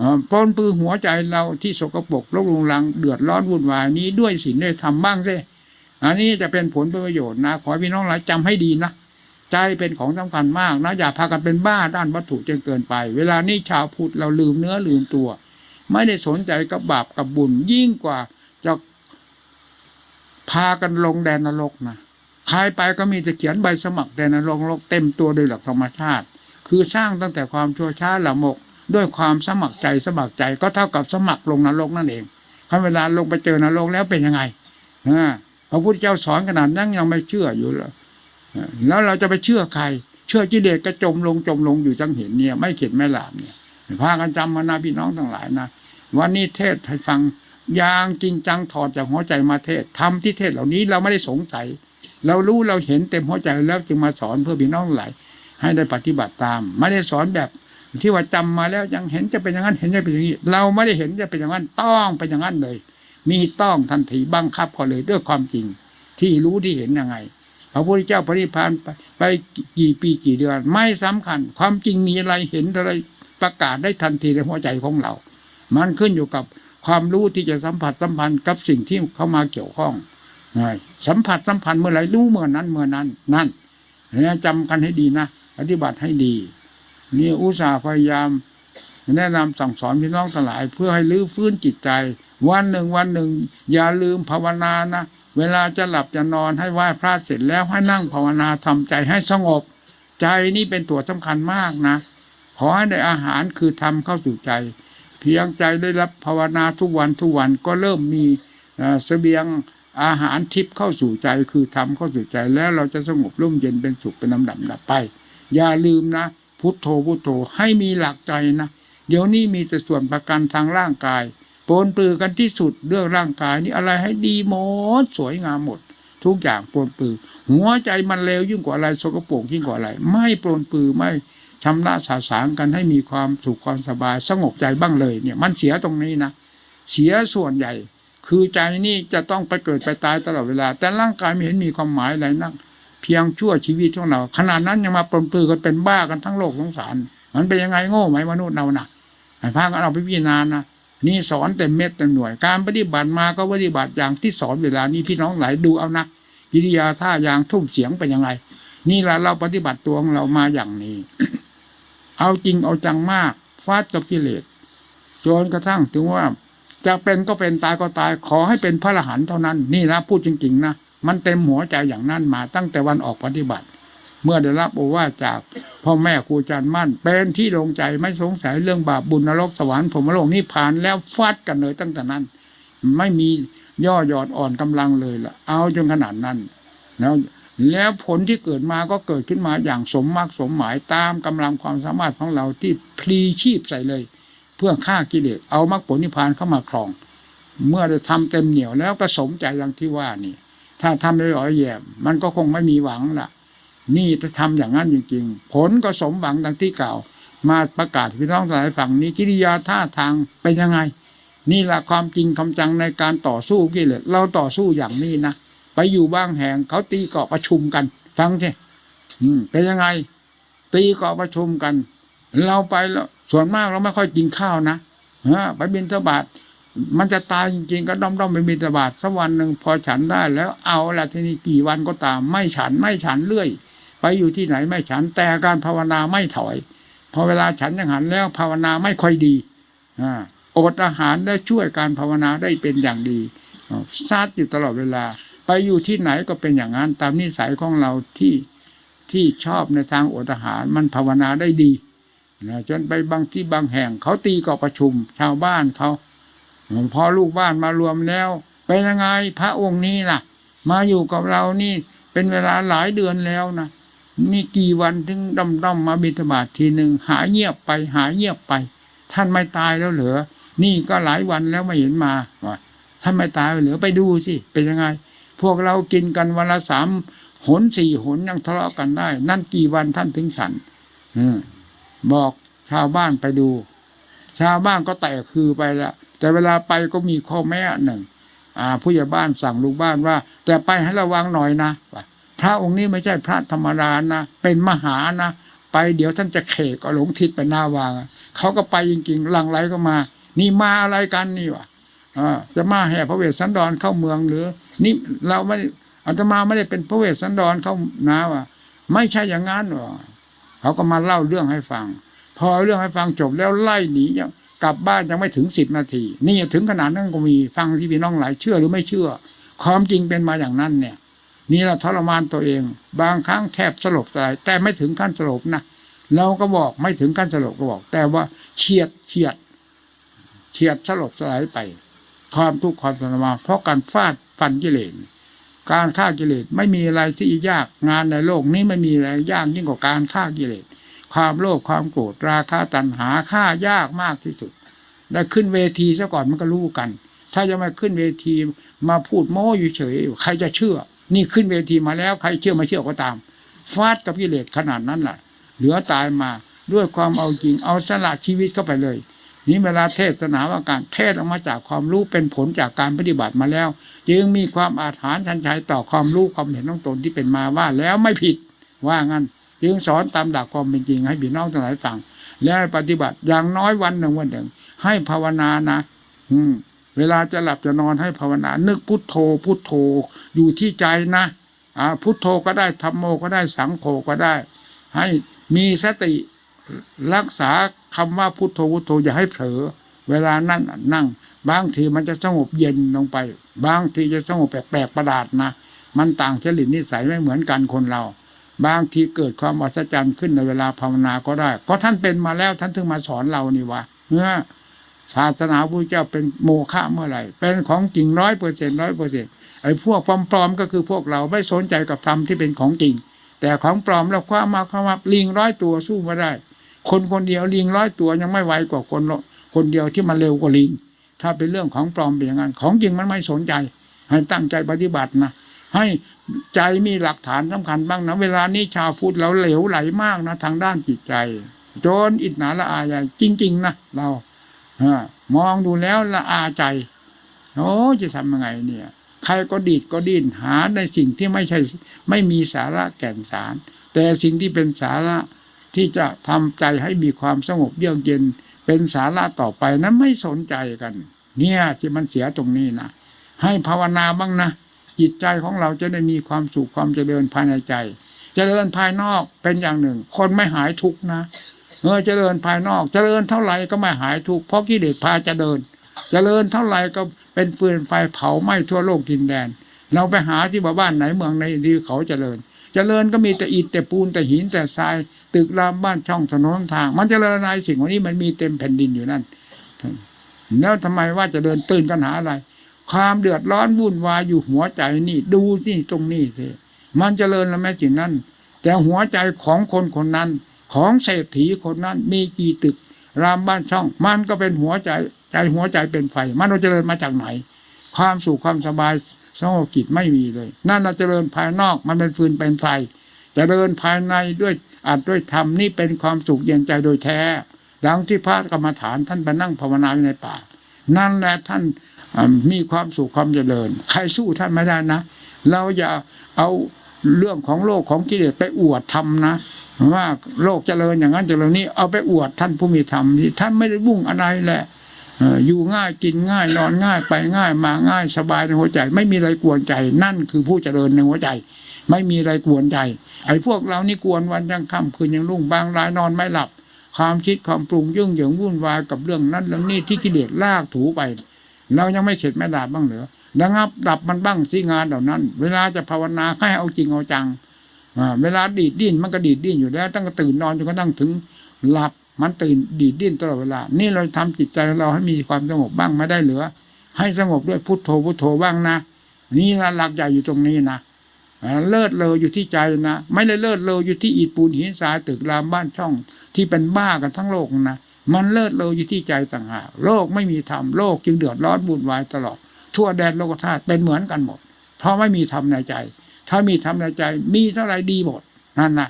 อ่อปนปือหัวใจเราที่สกปรกรกรุงรังเดือดร้อนวุ่นวายนี้ด้วยศีลด้วยธรรมบ้างสิอันนี้จะเป็นผลประโยชน์นะ ขอพี่น้องหลายจำให้ดีนะใจเป็นของสำคัญมากนะอย่าพากันเป็นบ้าด้านวัตถุจนเกินไป เวลานี้ชาวพุทธเราลืมเนื้อลืมตัว ไม่ได้สนใจกับบาปกับบุญยิ่งกว่าจะพากันลงแดนนรกนะใครไปก็มีแต่เขียนใบสมัครแดนนรกนรกเต็มตัวโดยหลักธรรมชาติ คือสร้างตั้งแต่ความชั่วช้าหละมก ด้วยความสมัครใจสมัครใจก็เท่ากับสมัครลงนรกนั่นเองถ้าเวลาลงไปเจอนรกแล้วเป็นยังไงอ่าพระพุทธเจ้าสอนขนาดนั้นยังไม่เชื่ออยู่เลยแล้วเราจะไปเชื่อใคร เชื่อกิเลสก็จมลงจมลงอยู่จังเห็นเนี่ย ไม่เข็ดไม่หลาบเนี่ยพากันจำมานะพี่น้องทั้งหลายนะวันนี้เทศให้ฟังอย่างจริงจังถอดจากหัวใจมาเทศทำที่เทศเหล่านี้เราไม่ได้สงสัย เรารู้เราเห็นเต็มหัวใจแล้วจึงมาสอนเพื่อพี่น้องทั้งหลายให้ได้ปฏิบัติตาม ไม่ได้สอนแบบ ที่ว่าจำมาแล้วยังเห็นจะเป็นอย่างนั้นเห็นจะเป็นอย่างนี้ เราไม่ได้เห็นจะเป็นอย่างนั้นต้องเป็นอย่างนั้นเลย มีต้องทันทีบังคับเขาเลยด้วยความจริง ที่รู้ที่เห็นยังไงพระพุทธเจ้าปริพานไปไปกี่ปีกี่เดือน ไม่สำคัญ ความจริงมีอะไรเห็นอะไรประกาศได้ทันทีในหัวใจของเรา มันขึ้นอยู่กับความรู้ที่จะสัมผัสสัมพันธ์กับสิ่งที่เข้ามาเกี่ยวข้องสัมผัสสัมพันธ์เมื่อไรรู้เมื่อนั้นเมื่อนั้น นั่นเนี่ยจำกันให้ดีนะปฏิบัติให้ดี นี่อุตส่าห์พยายาม แนะนำสั่งสอนพี่น้องทั้งหลาย เพื่อให้ลื้อฟื้นจิตใจ วันหนึ่งวันหนึ่ง อย่าลืมภาวนานะเวลาจะหลับจะนอนให้ไหว้พระเสร็จแล้วให้นั่งภาวนาทำใจให้สงบ ใจนี่เป็นตัวสำคัญมากนะ ขอให้ได้อาหารคือทำเข้าสู่ใจ เพียงใจได้รับภาวนาทุกวันทุกวันก็เริ่มมีเอ่อเสบียงอาหารทิพย์เข้าสู่ใจคือทำเข้าสู่ใจแล้วเราจะสงบร่มเย็นเป็นสุขเป็นลำดับดับไป อย่าลืมนะ พุทโธพุทโธให้มีหลักใจนะเดี๋ยวนี้มีแต่ส่วนประกันทางร่างกายปนปือกันที่สุดเรื่องร่างกายนี่อะไรให้ดีหมดสวยงามหมด ทุกอย่างปนปือ หัวใจมันเลวยิ่งกว่าอะไรสกปรกยิ่งกว่าอะไร ไม่ปนปือไม่ชำระสาสางกันให้มีความสุขความสบายสงบใจบ้างเลยเนี่ยมันเสียตรงนี้นะเสียส่วนใหญ่ คือใจนี่จะต้องไปเกิดไปตายตลอดเวลา แต่ร่างกายไม่เห็นมีความหมายอะไรนัก พียงชั่วชีวิตของเรา ขนาดนั้นยังมาปลนปลือกันเป็นบ้ากันทั้งโลกสงสาร มันเป็นยังไงโง่ไหมมนุษย์เราน่ะให้พากันเอาไปพิจารณานะนี่สอนเต็มเม็ดเต็มหน่วย การปฏิบัติมาก็ปฏิบัติอย่างที่สอนเวลานี้พี่น้องหลายดูเอานะกิริยาท่ายางทุ่มเสียงเป็นยังไง นี่แหละเราปฏิบัติตัวของเรามาอย่างนี้ เอาจริงเอาจังมากฟาดกับกิเลสจนกระทั่งถึงว่าจะเป็นก็เป็นตายก็ตายขอให้เป็นพระอรหันต์เท่านั้น นี่นะพูดจริงๆนะ มันเต็มหัวใจอย่างนั้นมาตั้งแต่วันออกปฏิบัติ เมื่อได้รับโอวาจากพ่อแม่ครูอาจารย์มั่น เป็นที่ลงใจไม่สงสัยเรื่องบาปบุญนรกสวรรค์ผมโลกนิพพานแล้วฟาดกันเลยตั้งแต่นั้น ไม่มีย่อหยอดอ่อนกำลังเลยล่ะเอาจนขนาดนั้น แล้วแล้วผลที่เกิดมาก็เกิดขึ้นมาอย่างสมมากสมหมายตามกำลังความสามารถของเราที่พลีชีพใส่เลย เพื่อฆ่ากิเลสเอามรรคผลนิพพานเข้ามาครอง เมื่อได้ทำเต็มเหนียวแล้วก็สมใจอย่างที่ว่านี่ ถ้าทำได้อ่อยแย่มันก็คงไม่มีหวังล่ะ นี่ถ้าทำอย่างนั้นจริง ๆ ผลก็สมหวังดังที่กล่าว มาประกาศพี่น้องหลายฝั่งนี้กิริยาท่าทางเป็นยังไง นี่แหละความจริงคำจังในการต่อสู้กิเลสเราต่อสู้อย่างนี้นะไปอยู่บ้างแห่งเขาตีเกาะประชุมกัน ฟังสิเป็นยังไง ตีเกาะประชุมกัน เราไปแล้วส่วนมากเราไม่ค่อยกินข้าวนะฮะไปบินทบาท มันจะตายจริงๆ ก็ด้อมด้อมไปบินทบาทสักวันหนึ่งพอฉันได้แล้วเอาละทีนี้กี่วันก็ตาม ไม่ฉันไม่ฉันเรื่อย ไปอยู่ที่ไหนไม่ฉันแต่การภาวนาไม่ถอย พอเวลาฉันยังหันแล้วภาวนาไม่ค่อยดีอ่าอดอาหารได้ช่วยการภาวนาได้เป็นอย่างดีซัดอยู่ตลอดเวลา ไปอยู่ที่ไหนก็เป็นอย่างนั้นตามนิสัยของเราที่ที่ชอบในทางอดอาหารมันภาวนาได้ดีนะจนไปบางที่บางแห่งเขาตีกอประชุม ชาวบ้านเขา พอลูกบ้านมารวมแล้วเป็นยังไงพระองค์นี้ล่ะ มาอยู่กับเรานี่เป็นเวลาหลายเดือนแล้วนะนี่กี่วันถึงดำดำมาบิณฑบาตทีหนึ่งหายเงียบไปหายเงียบไป ท่านไม่ตายแล้วเหรอนี่ก็หลายวันแล้วไม่เห็นมาท่านไม่ตายเหรอไปดูสิเป็นยังไง พวกเรากินกันวันละสามหนสี่หนยังทะเลาะกันได้ นั่นกี่วันท่านถึงฉันอืบอกชาวบ้านไปดู ชาวบ้านก็แตกคือไปละ แต่เวลาไปก็มีข้อแม้หนึ่งผู้ใหญ่บ้านสั่งลูกบ้านว่า แต่ไปให้ระวังหน่อยนะพระองค์นี้ไม่ใช่พระธรรมดานะ เป็นมหานะ ไปเดี๋ยวท่านจะเขกก็หลงทิศไปหน้าวางเขาก็ไปจริงๆหลังไหลก็มา นี่มาอะไรกันนี่วะจะมาแห่พระเวสสันดรเข้าเมืองหรือ นี่เราไม่อาตมาไม่ได้เป็นพระเวสสันดรเข้านาวะไม่ใช่อย่างนั้นหรอเขาก็มาเล่าเรื่องให้ฟัง พอเรื่องให้ฟังจบแล้วไล่หนี ลับบ้านยังไม่ถึงสิบนาที นี่ถึงขนาดนั้นก็มีฟังที่พี่น้องหลายเชื่อหรือไม่เชื่อ ความจริงเป็นมาอย่างนั้นเนี่ย นี่เราทรมานตัวเอง บางครั้งแทบสลบตายแต่ไม่ถึงขั้นสลบนะเราก็บอกไม่ถึงขั้นสลบก็บอก แต่ว่าเฉียดเฉียดเฉียดสลบสลายไป ความทุกข์ความทรมานเพราะการฟาดฟันกิเลสการฆ่ากิเลสไม่มีอะไรที่ยากงานในโลกนี้ไม่มีอะไรยากยิ่งกว่าการฆ่ากิเลส ความโลภความโกรธราคะตัณหาฆ่ายากมากที่สุด ได้ขึ้นเวทีซะก่อนมันก็รู้กัน ถ้าจะมาขึ้นเวทีมาพูดโม้อยู่เฉยใครจะเชื่อ นี่ขึ้นเวทีมาแล้วใครเชื่อไม่เชื่อก็ตามฟาดกับกิเลสขนาดนั้นแหละเหลือตายมาด้วยความเอาจริงเอาสละชีวิตเข้าไปเลย นี่เวลาเทศนาว่าการเทศออกมาจากความรู้เป็นผลจากการปฏิบัติมาแล้ว จึงมีความอาถรรพ์ชันชัยต่อความรู้ความเห็นของตนที่เป็นมาว่าแล้วไม่ผิดว่างั้น จึงสอนตามหลักความเป็นจริงให้พี่น้องทั้งหลายฟัง แล้วปฏิบัติอย่างน้อยวันหนึ่งวันหนึ่ง ให้ภาวนานะ อืม เวลาจะหลับจะนอนให้ภาวนา นึกพุทโธ พุทโธอยู่ที่ใจนะอ่าพุทโธก็ได้ธรรมโมก็ได้สังโฆก็ได้ ให้มีสติรักษาคำว่าพุทโธพุทโธอย่าให้เผลอเวลานั่นนั่ง บางทีมันจะสงบเย็นลงไป บางทีจะสงบแปลกๆประหลาดนะ มันต่างชนิดนิสัยไม่เหมือนกันคนเรา บางทีเกิดความอัศจรรย์ขึ้นในเวลาภาวนาก็ได้ ก็ท่านเป็นมาแล้วท่านถึงมาสอนเรานี่วะเมื่อศาสนาพระเจ้าเป็นโมฆะเมื่อไหร่ เป็นของจริงร้อยเปอร์เซ็นร้อยเปอร์เซ็นไอ้พวกปลอมๆก็คือพวกเราไม่สนใจกับธรรมที่เป็นของจริง แต่ของปลอมแล้วคว้ามาคว้ามาลิงร้อยตัวสู้ไม่ได้ คนคนเดียวลิงร้อยตัวยังไม่ไวกว่าคนคนเดียวที่มันเร็วกว่าลิง ถ้าเป็นเรื่องของปลอมเป็นอย่างนั้นของจริงมันไม่สนใจ ให้ตั้งใจปฏิบัตินะ ให้ใจมีหลักฐานสำคัญบ้างนะเวลานี้ชาวพุทธเราเหลวไหลมากนะทางด้านจิตใจจนอิจฉาละอายใจจริง ๆ นะเราอามองดูแล้วละอาใจโอ้จะทำยังไงเนี่ย ใครก็ดีดก็ดิ้นหาในสิ่งที่ไม่ใช่ไม่มีสาระแก่นสาร แต่สิ่งที่เป็นสาระที่จะทำใจให้มีความสงบเยือกเย็น เป็นสาระต่อไปนั้นไม่สนใจกัน เนี่ยที่มันเสียตรงนี้นะให้ภาวนาบ้างนะ จิตใจของเราจะได้มีความสุขความเจริญภายในใจ เจริญภายนอกเป็นอย่างหนึ่ง คนไม่หายทุกนะเออเจริญภายนอก เจริญเท่าไหร่ก็ไม่หายทุกเพราะกิเลสพาเจะเดินเจริญเท่าไหร่ก็เป็นฟืนไฟเผาไหม้ทั่วโลกดินแดน เราไปหาที่บ้านไหนเมืองในดีเขาเจริญ เจริญก็มีแต่อิฐแต่ปูนแต่หินแต่ทราย ตึกรามบ้านช่องถนนทาง มันเจริญอะไรสิ่งเหล่านี้มันมีเต็มแผ่นดินอยู่นั่นแล้วทำไมว่าจะเดินตื่นกันหาอะไร ความเดือดร้อนวุ่นวายอยู่หัวใจนี่ ดูสิตรงนี้สิมันเจริญแล้วแม้สิ่งนั้น แต่หัวใจของคนคนนั้น ของเศรษฐีคนนั้น มีกี่ตึก รามบ้านช่อง มันก็เป็นหัวใจใจหัวใจเป็นไฟ มันเราเจริญมาจากไหน ความสุขความสบายสงบจิตไม่มีเลย นั่นเราเจริญภายนอกมันเป็นฟืนเป็นไฟเจริญภายในด้วยอัดด้วยธรรมนี่เป็นความสุขเย็นใจโดยแท้ ดังที่พระกรรมฐานท่านไปนั่งภาวนาอยู่ในป่า นั่นแหละท่าน มีความสุขความเจริญ ใครสู้ท่านไม่ได้นะ เราอย่าเอาเรื่องของโลกของกิเลสไปอวดทำนะว่าโลกเจริญอย่างนั้นเจริญนี้เอาไปอวดท่านผู้มีธรรมที่ท่านไม่ได้วุ่งอะไรแหละเอ่ออยู่ง่ายกินง่ายนอนง่ายไปง่ายมาง่ายสบายในหัวใจ ไม่มีอะไรกวนใจ นั่นคือผู้เจริญในหัวใจ ไม่มีอะไรกวนใจ ไอ้พวกเรานี่กวนวันยังค่ำคืนยังรุ่งบางรายนอนไม่หลับ ความคิดความปรุงยุ่งเหยิงวุ่นวายกับเรื่องนั้นเรื่องนี้ที่กิเลสลากถูไป เรายังไม่เข็ดไม่ดาบบ้างเหรอระงับดับมันบ้างสิงานเหล่านั้น เวลาจะภาวนาให้เอาจริงเอาจังเวลาดีดดิ้นมันก็ดีดดิ้นอยู่แล้ว ตั้งแต่ตื่นนอนจนกระทั่งถึงหลับมันตื่นดีดดิ้นตลอดเวลา นี่เราทำจิตใจเราให้มีความสงบบ้างไม่ได้เหลือ ให้สงบด้วยพุทโธพุทโธบ้างนะนี่ละหลักใหญ่อยู่ตรงนี้นะเลิศเลออยู่ที่ใจนะ ไม่ได้เลิศเลออยู่ที่อิฐปูนหินทรายตึกรามบ้านช่อง ที่เป็นบ้ากันทั้งโลกนะ มันเลิศเลออยู่ที่ใจต่างหากโลกไม่มีธรรมโลกจึงเดือดร้อนวุ่นวายตลอด ทั่วแดนโลกธาตุเป็นเหมือนกันหมด เพราะไม่มีธรรมในใจ ถ้ามีธรรมในใจ มีเท่าไรดีหมดนั่นนะ